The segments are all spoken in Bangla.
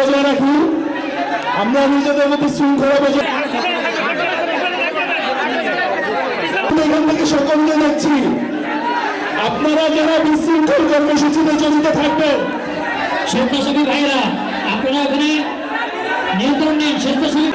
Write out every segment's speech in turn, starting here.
বজায় রাখি। আমরা নিজেদের মধ্যে শৃঙ্খলা বজায় এখান থেকে সকলকে দেখছি, আপনারা যারা বিশৃঙ্খল কর্মসূচিতে জড়িত থাকবেন, স্বেচ্ছাসেবী ভাইরা আপনারা ওখানে নিয়ন্ত্রণ নিন, স্বেচ্ছাসেবী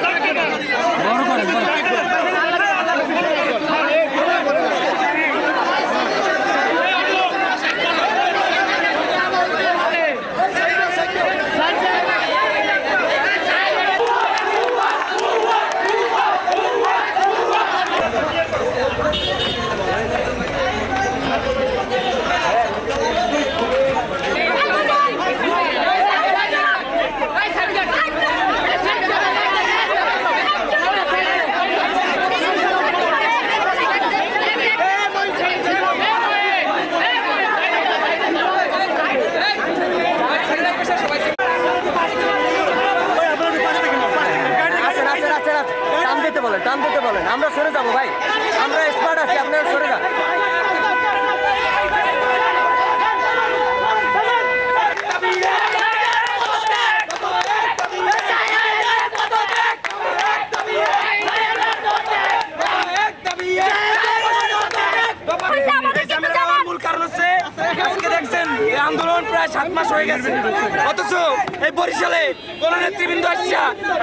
টান দিতে বলেন। আমরা সরে যাব ভাই। আমরা স্মার্ট আছি আপনারা সরে যান। এই ঝামেলা হওয়ার মূল কারণ হচ্ছে আজকে দেখছেন এই আন্দোলন প্রায় সাত মাস হয়ে গেছে অথচ এই বরিশালে কোন নেতৃবৃন্দ আসছে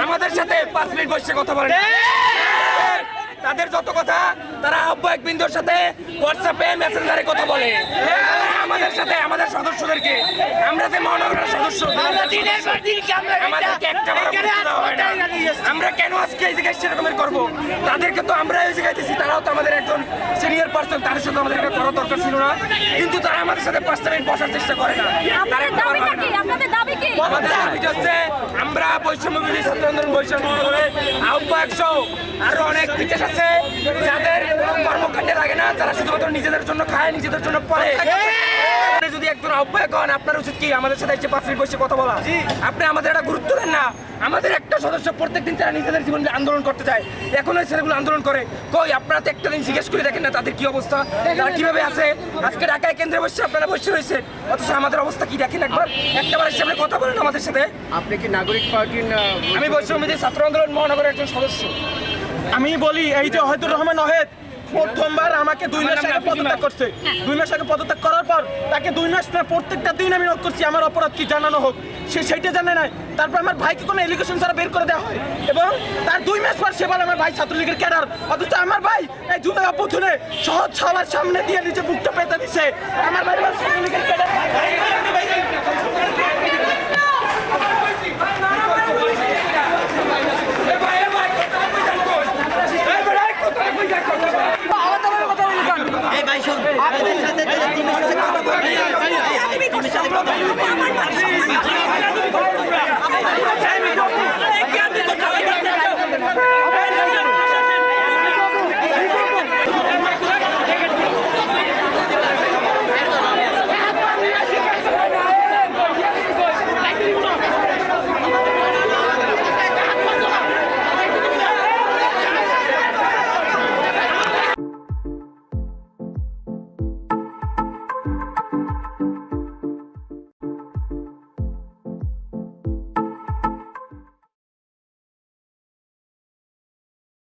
আমাদের সাথে পাঁচ মিনিট বসে কথা বলেন। তাদের যত কথা তারা আহ্বায়ক বিন্দুর সাথে হোয়াটসঅ্যাপে মেসেঞ্জারে কথা বলে। আমাদের সাথে আমাদের সদস্যদেরকে। আমরা যে মহানগরের সদস্য আমাদেরকে একটা। আমরা কেন আজকে এই জায়গায় সেরকমের করব? তাদেরকে তো আমরা এই জায়গায় দিচ্ছি তারাও তো আমাদের একজন সিনিয়র পার্সন তাদের সাথে আমাদের করা দরকার ছিল না। কিন্তু তারা আমাদের সাথে পাঁচটা মিনিট বসার চেষ্টা করে না। তারা আমাদের আমরা বৈষম্য বিরোধী বৈষম্য করে আহ্বায়ক সহ আরও অনেক বিশেষ আছে যাদের কর্মকাণ্ডে লাগে না, তারা শুধুমাত্র নিজেদের জন্য খায়, নিজেদের জন্য পড়ে। আপনি যদি একজন আহ্বায়ক হন আপনার উচিত কি আমাদের সাথে এসে পাঁচ মিনিট বসে কথা বলা? আপনি আমাদের একটা গুরুত্ব দেন না। আমাদের একটা সদস্য প্রত্যেকদিন তারা নিজেদের জীবনে আন্দোলন করতে চায়। এখন ওই ছেলেগুলো আন্দোলন করে। কই আপনারা তো একটা দিন জিজ্ঞেস করে দেখেন না তাদের কি অবস্থা? তারা কীভাবে আছে? আজকে ঢাকায় কেন্দ্রে বসে আপনারা বসে রয়েছেন। অথচ আমাদের অবস্থা কি দেখেন একবার? একটা বার এসে আপনি কথা বলেন আমাদের সাথে। আপনি কি নাগরিক পার্টির আমি বৈষম্য ছাত্র আন্দোলন মহানগরের একজন সদস্য। আমি বলি এই যে হয়তো রহমান অহেদ প্রথমবার আমাকে দুই মাস আগে পদত্যাগ করছে। দুই মাস আগে পদত্যাগ করার পর তাকে দুই মাস না প্রত্যেকটা দিন আমি নক করছি আমার অপরাধ কি জানানো হোক? সে সেইটা জানে নাই। তারপর আমার ভাইকে কোনো এলিগেশন ছাড়া বের করে দেওয়া হয়। এবং তার দুই মাস পর সে বলে আমার ভাই ছাত্রলীগের ক্যাডার। অথচ আমার ভাই এই জুলাই অভ্যুথনে সহজ সবার সামনে দিয়ে নিজে বুকটা পেতে দিছে। আমার ভাই ছাত্রলীগের ক্যাডার। happening.